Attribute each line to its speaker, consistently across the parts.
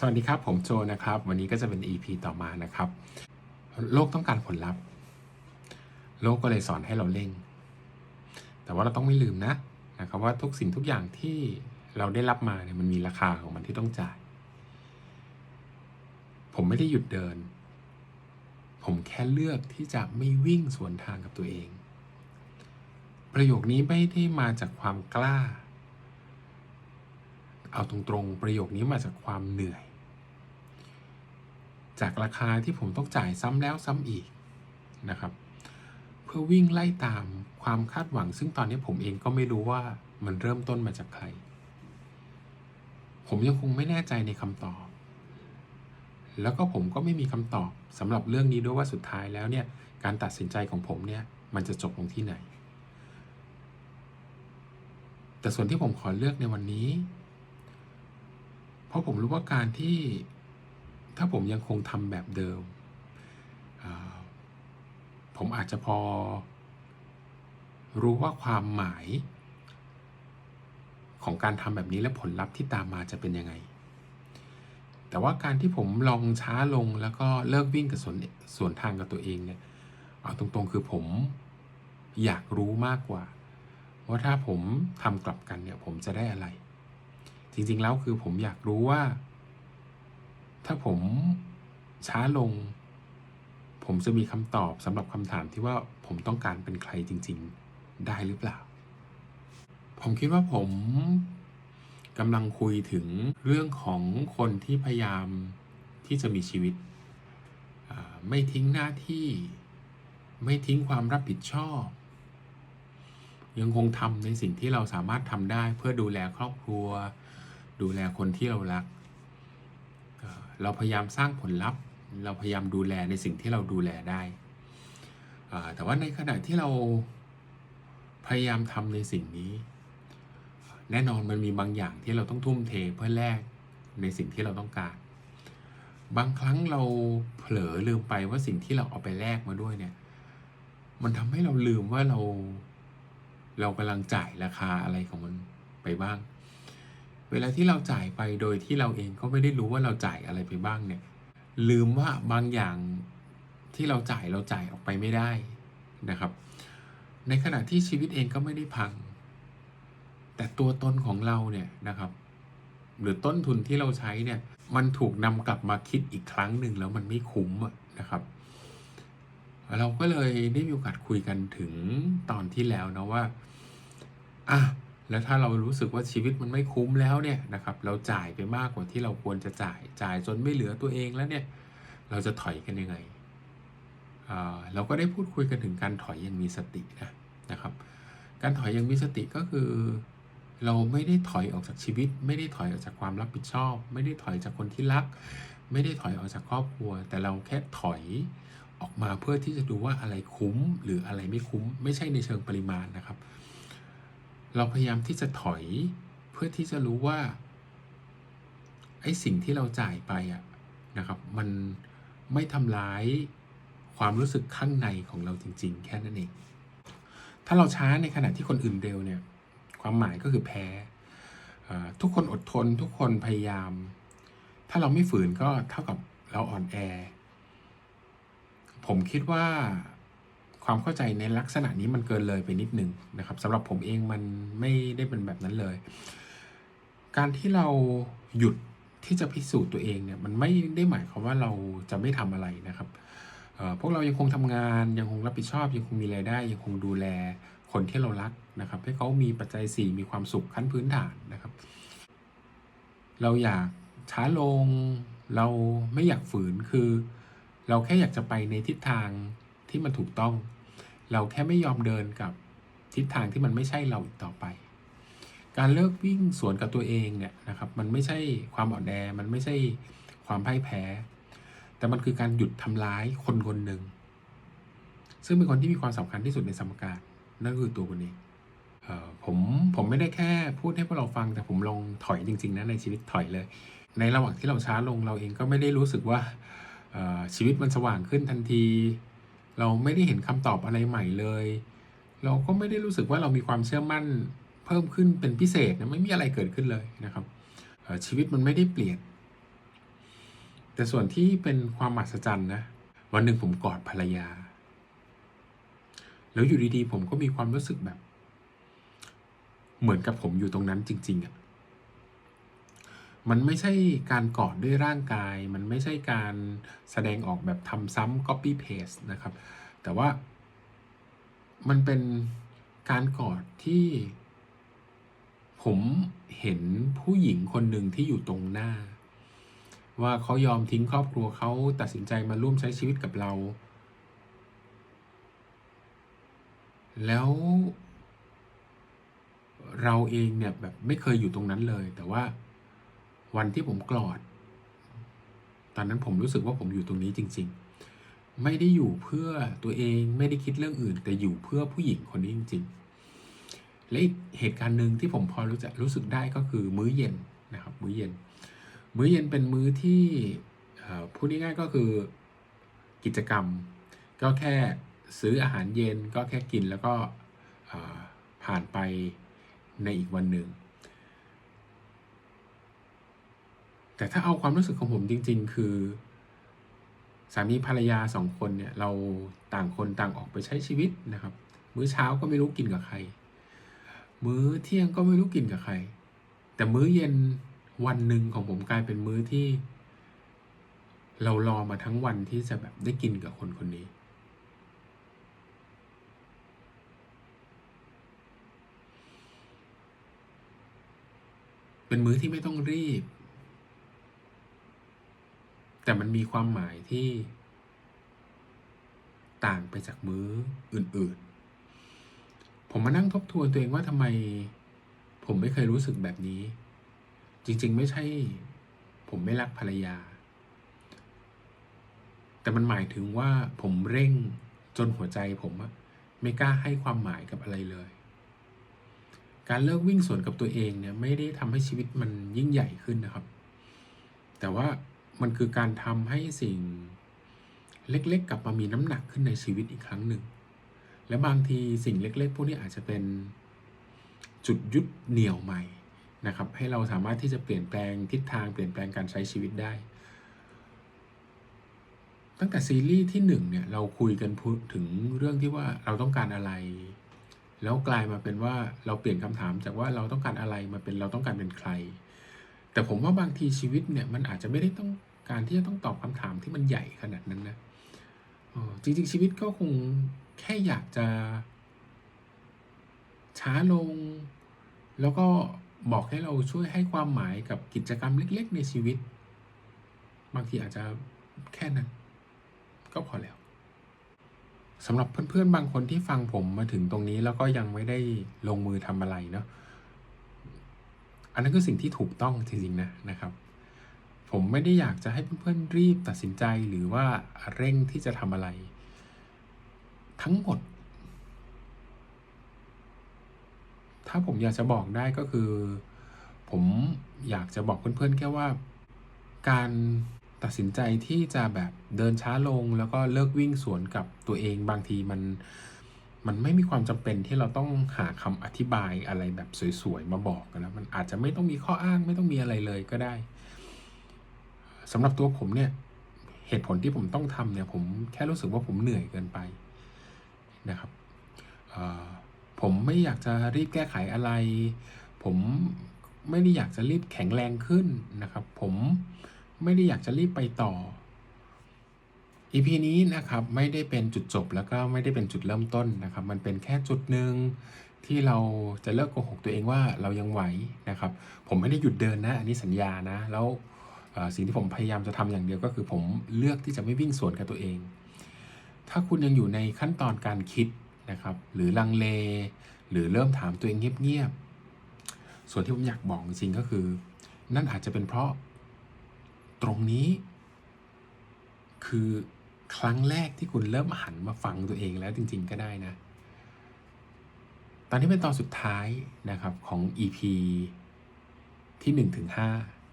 Speaker 1: สวัสดีครับ ผมโจนะครับ วันนี้ก็จะเป็น EP ต่อมานะครับ โลกต้องการผลลัพธ์ โลกก็เลยสอนให้เราเร่ง แต่ว่าเราต้องไม่ลืมนะนะครับว่าทุกสิ่งทุกอย่างที่เราได้รับมาเนี่ยมันมีราคาของมันที่ต้องจ่าย ผมไม่ได้หยุดเดิน ผมแค่เลือกที่จะไม่วิ่งสวนทางกับตัวเอง ประโยคนี้ไม่ได้มาจากความกล้าเอาตรงๆ ประโยคนี้มาจากความเหนื่อย จากราคาที่ผมต้องจ่ายซ้ำแล้วซ้ำอีกนะครับ เพื่อวิ่งไล่ตามความคาดหวัง ซึ่งตอนนี้ผมเองก็ไม่รู้ว่ามันเริ่มต้นมาจากใคร ผมยังคงไม่แน่ใจในคำตอบ แล้วก็ผมก็ไม่มีคำตอบสำหรับเรื่องนี้ด้วยว่าสุดท้ายแล้วเนี่ยการตัดสินใจของผมเนี่ยมันจะจบลงที่ไหน แต่ส่วนที่ผมขอเลือกในวันนี้ เพราะผมรู้ว่าการที่ ถ้าผมยังคงทำแบบเดิม ผมอาจจะพอ รู้ว่าความหมาย ของการทำแบบนี้และผลลัพธ์ที่ตามมาจะเป็นยังไง แต่ว่าการที่ผมลองช้าลงแล้วก็เลิกวิ่งกับส่วนส่วนทางกับตัวเองเนี่ยเอาตรงๆคือผมอยากรู้มากกว่า ว่าถ้าผมทำกลับกันเนี่ยผมจะได้อะไร จริงๆแล้วคือผมอยากรู้ว่า ถ้าผมช้าลง ผมจะมีคำตอบสำหรับคำถามที่ว่าผมต้องการเป็นใครจริง ๆ ได้หรือเปล่า ผมคิดว่าผมกำลังคุยถึงเรื่องของคนที่พยายามที่จะมีชีวิต ไม่ทิ้งหน้าที่ ไม่ทิ้งความรับผิดชอบ ยังคงทำในสิ่งที่เราสามารถทำได้เพื่อดูแลครอบครัว ดูแลคนที่เรารัก เราพยายามสร้างผลลัพธ์ เราพยายามดูแลในสิ่งที่เราดูแลได้แต่ว่าในขณะที่เราพยายามทำในสิ่งนี้ แน่นอนมันมีบางอย่างที่เราต้องทุ่มเทเพื่อแลกในสิ่งที่เราต้องการ บางครั้งเราเผลอลืมไปว่าสิ่งที่เราเอาไปแลกมาด้วยเนี่ย มันทำให้เราลืมว่าเรา เรากำลังจ่ายราคาอะไรของมันไปบ้าง เวลาที่เราจ่ายไปโดยที่เราเองก็ไม่ได้รู้ว่าเราจ่ายอะไรไปบ้างเนี่ย ลืมว่าบางอย่างที่เราจ่ายเราจ่ายออกไปไม่ได้นะครับ ในขณะที่ชีวิตเองก็ไม่ได้พัง แต่ตัวตนของเราเนี่ยนะครับ หรือต้นทุนที่เราใช้เนี่ย มันถูกนำกลับมาคิดอีกครั้งหนึ่งแล้วมันไม่คุ้มนะครับ เราก็เลยได้มีโอกาสคุยกันถึงตอนที่แล้วนะว่าอะ แล้วถ้าเรารู้สึกว่าชีวิตมันไม่คุ้มแล้วเนี่ยนะครับ เราจ่ายไปมากกว่าที่เราควรจะจ่าย จ่ายจนไม่เหลือตัวเองแล้วเนี่ย เราจะถอยกันยังไงเราก็ได้พูดคุยกันถึงการถอยอยังมีสตินะนะครับ การถอยอยังมีสติก็คือ เราไม่ได้ถอยออกจากชีวิต ไม่ได้ถอยออกจากความรับผิดชอบ ไม่ได้ถอยจากคนที่รัก ไม่ได้ถอยออกจากครอบครัว แต่เราแค่ถอยออกมาเพื่อที่จะดูว่าอะไรคุ้มหรืออะไรไม่คุ้ม ไม่ใช่ในเชิงปริมาณนะครับ เราพยายามที่จะถอยเพื่อที่จะรู้ว่าไอ้สิ่งที่เราจ่ายไปอะนะครับ มันไม่ทำร้ายความรู้สึกข้างในของเราจริง ๆ แค่นั้นเอง ถ้าเราช้าในขณะที่คนอื่นเร็วเนี่ย ความหมายก็คือแพ้ ทุกคนอดทนทุกคนพยายาม ถ้าเราไม่ฝืนก็เท่ากับเราอ่อนแอ ผมคิดว่า ความเข้าใจในลักษณะนี้มันเกินเลยไปนิดนึงนะครับสำหรับผมเองมันไม่ได้เป็นแบบนั้นเลย การที่เราหยุดที่จะพิสูจน์ตัวเองเนี่ยมันไม่ได้หมายความว่าเราจะไม่ทำอะไรนะครับพวกเรายังคงทำงานยังคงรับผิดชอบ ยังคงมีรายได้ ยังคงดูแลคนที่เรารักนะครับ ให้เขามีปัจจัยสี่มีความสุขขั้นพื้นฐานนะครับ เราอยากช้าลงเราไม่อยากฝืนคือ เราแค่อยากจะไปในทิศทางที่มันถูกต้อง เราแค่ไม่ยอมเดินกับทิศทางที่มันไม่ใช่เราอีกต่อไป การเลิกวิ่งสวนกับตัวเองเนี่ยนะครับมันไม่ใช่ความอ่อนแอมันไม่ใช่ความพ่ายแพ้ แต่มันคือการหยุดทำร้ายคนคนหนึ่งซึ่งเป็นคนที่มีความสำคัญที่สุดในสมการนั่นคือตัวคุณเองเออผมผมไม่ได้แค่พูดให้พวกเราฟังแต่ผมลองถอยจริงๆนะในชีวิตถอยเลย ในระหว่างที่เราช้าลงเราเองก็ไม่ได้รู้สึกว่าชีวิตมันสว่างขึ้นทันที เราไม่ได้เห็นคำตอบอะไรใหม่เลย เราก็ไม่ได้รู้สึกว่าเรามีความเชื่อมั่นเพิ่มขึ้นเป็นพิเศษนะไม่มีอะไรเกิดขึ้นเลยนะครับชีวิตมันไม่ได้เปลี่ยน แต่ส่วนที่เป็นความมหัศจรรย์นะวันหนึ่งผมกอดภรรยา แล้วอยู่ดีๆ ผมก็มีความรู้สึกแบบ เหมือนกับผมอยู่ตรงนั้นจริง ๆอะ่ะ มันไม่ใช่การกอดด้วยร่างกาย มันไม่ใช่การแสดงออกแบบทำซ้ำ copy paste นะครับ แต่ว่ามันเป็นการกอดที่ ผมเห็นผู้หญิงคนหนึ่งที่อยู่ตรงหน้า ว่าเขายอมทิ้งครอบครัวเขาตัดสินใจมาร่วมใช้ชีวิตกับเรา แล้วเราเองเนี่ยแบบไม่เคยอยู่ตรงนั้นเลย แต่ว่า วันที่ผมกรอด ตอนนั้นผมรู้สึกว่าผมอยู่ตรงนี้จริง ๆ ไม่ได้อยู่เพื่อตัวเองไม่ได้คิดเรื่องอื่น แต่อยู่เพื่อผู้หญิงคนนี้จริง ๆ และอีกเหตุการณ์หนึ่งที่ผมพอรู้จักรู้สึกได้ก็คือมื้อเย็นนะครับ มื้อเย็น มื้อเย็นเป็นมื้อที่พูดง่ายๆก็คือกิจกรรม ก็แค่ซื้ออาหารเย็นก็แค่กินแล้วก็ผ่านไปในอีกวันหนึ่ง แต่ถ้าเอาความรู้สึกของผมจริง ๆ คือ สามีภรรยาสองคนเนี่ย เราต่างคนต่างออกไปใช้ชีวิตนะครับ มื้อเช้าก็ไม่รู้กินกับใคร มื้อเที่ยงก็ไม่รู้กินกับใคร แต่มื้อเย็นวันหนึ่งของผมกลายเป็นมื้อที่ เรารอมาทั้งวันที่จะแบบได้กินกับคนคนนี้เป็นมื้อที่ไม่ต้องรีบ แต่มันมีความหมายที่ต่างไปจากมื้ออื่นๆ ผมมานั่งทบทวนตัวเองว่าทำไม ผมไม่เคยรู้สึกแบบนี้ จริงๆ ไม่ใช่ ผมไม่รักภรรยา แต่มันหมายถึงว่าผมเร่งจนหัวใจผมอะไม่กล้าให้ความหมายกับอะไรเลย การเลิกวิ่งสวนกับตัวเองเนี่ยไม่ได้ทำให้ชีวิตมันยิ่งใหญ่ขึ้นนะครับ แต่ว่า มันคือการทำให้สิ่งเล็กๆ กลับมามีน้ำหนักขึ้นในชีวิตอีกครั้งหนึ่ง และบางทีสิ่งเล็ก ๆ พวกนี้อาจจะเป็นจุดยุดเหนี่ยวใหม่นะครับ ให้เราสามารถที่จะเปลี่ยนแปลงทิศทางเปลี่ยนแปลงการใช้ชีวิตได้ ตั้งแต่ซีรีส์ที่หนึ่งเนี่ยเราคุยกันพูดถึงเรื่องที่ว่าเราต้องการอะไร แล้วกลายมาเป็นว่าเราเปลี่ยนคำถามจากว่าเราต้องการอะไรมาเป็นเราต้องการเป็นใคร แต่ผมว่าบางทีชีวิตเนี่ยมันอาจจะไม่ได้ต้องการที่จะต้องตอบคำถามที่มันใหญ่ขนาดนั้นนะจริงๆชีวิตก็คงแค่อยากจะ ช้าลง แล้วก็บอกให้เราช่วยให้ความหมายกับกิจกรรมเล็ก ๆ ในชีวิต บางทีอาจจะแค่นั้น ก็พอแล้วสำหรับเพื่อนๆบางคนที่ฟังผมมาถึงตรงนี้แล้วก็ยังไม่ได้ลงมือทำอะไรเนาะ อันนั้นคือสิ่งที่ถูกต้องจริงๆนะนะครับ ผมไม่ได้อยากจะให้เพื่อนๆรีบตัดสินใจหรือว่าเร่งที่จะทำอะไร ทั้งหมด ถ้าผมอยากจะบอกได้ก็คือ ผมอยากจะบอกเพื่อนๆแค่ว่า การตัดสินใจที่จะแบบเดินช้าลงแล้วก็เลิกวิ่งสวนกับตัวเองบางทีมัน มันไม่มีความจำเป็นที่เราต้องหาคำอธิบายอะไรแบบสวยๆมาบอกกันะมันอาจจะไม่ต้องมีข้ออ้างไม่ต้องมีอะไรเลยก็ได้สำหรับตัวผมเนี่ยเหตุผลที่ผมต้องทำเนี่ยผมแค่รู้สึกว่าผมเหนื่อยเกินไปนะครับผมไม่อยากจะรีบแก้ไขอะไร ผมไม่ได้อยากจะรีบแข็งแรงขึ้นนะครับ ผมไม่ได้อยากจะรีบไปต่อ EP นี้นะครับไม่ได้เป็นจุดจบแล้วก็ไม่ได้เป็นจุดเริ่มต้นนะครับ มันเป็นแค่จุดหนึ่งที่เราจะเลิกโกหกตัวเองว่าเรายังไหวนะครับ ผมไม่ได้หยุดเดินนะ อันนี้สัญญานะ แล้วสิ่งที่ผมพยายามจะทำอย่างเดียวก็คือผมเลือกที่จะไม่วิ่งสวนกับตัวเอง ถ้าคุณยังอยู่ในขั้นตอนการคิดนะครับ หรือลังเล หรือเริ่มถามตัวเองเงียบๆส่วนที่ผมอยากบอกจริงก็คือ นั่นอาจจะเป็นเพราะตรงนี้คือ ครั้งแรกที่คุณเริ่มหันมาฟังตัวเองแล้วจริง ๆ ก็ได้นะ ตอนนี้เป็นตอนสุดท้ายนะครับของ EP ที่1ถึง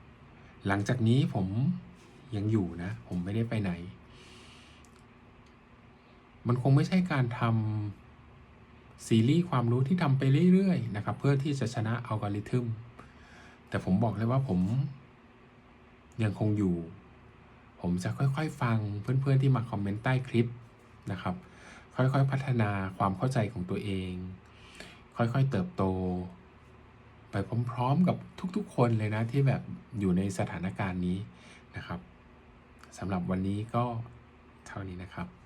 Speaker 1: 5หลังจากนี้ผมยังอยู่นะ ผมไม่ได้ไปไหน มันคงไม่ใช่การทำซีรีส์ความรู้ที่ทำไปเรื่อยๆนะครับ เพื่อที่จะชนะอัลกอริทึมแต่ผมบอกเลยว่าผมยังคงอยู่ ผมจะค่อยๆ ฟังเพื่อนๆที่มาคอมเมนต์ใต้คลิปนะครับ ค่อยๆ พัฒนาความเข้าใจของตัวเอง ค่อยๆ เติบโต ไปพร้อมๆ กับทุกๆ คนเลยนะที่แบบอยู่ในสถานการณ์นี้นะครับสำหรับวันนี้ก็เท่านี้นะครับ